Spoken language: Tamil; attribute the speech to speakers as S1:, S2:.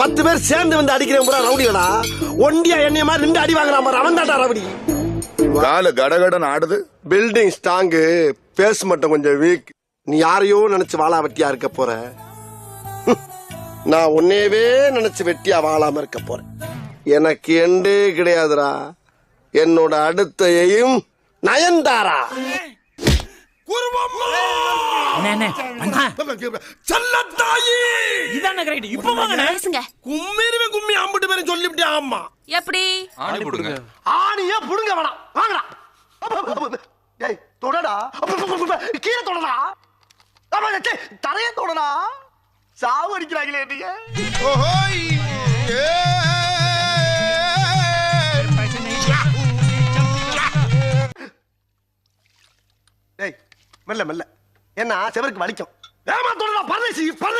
S1: பத்து பேர் சேர்ந்து வந்து அடிக்கிறேன் பூரா ரவுடிகளா? ஒண்டியா என்னைய மாதிரி ரெண்டு அடி வாங்குறான் பாரு அவன் தான்டா ரவுடி.
S2: காலு கடகடன் ஆடுது.
S1: பில்டிங் ஸ்ட்ராங்கு பேஸ் மட்டும் கொஞ்சம் வீக் நீ யாரையோ நினைச்சு வாழா வெட்டியா இருக்க போற. நான் உன்னையவே நினைச்சு வெட்டியா வாழாம இருக்க போறேன். எனக்கு எண்டே கிடையாதுடா. என்னோட அடுத்த எய்ம் நயன்தாரா.
S3: அண்ணே, அண்ணே,
S1: செல்லத்தாயி!
S3: இதாண்ணே correct. இப்ப வாங்கண்ணே.
S1: கும்மிருவே கும்மி அம்பிட்டு பேரும் சொல்லிவிட்டே ஆமா.
S4: எப்படி?
S5: ஆணி போடுங்க.
S1: ஆணியா புடுங்க வேணாம். வாங்கடா. டேய் தொடடா. கீழே தொடடா. தரைய தொடடா. சாவு அடிக்கிறாங்களே நீங்க டேய் மெல்ல மெல்ல. என்ன செவருக்கு வலிக்கும். ஏமா தொடடா பரதேசி பரதேசி.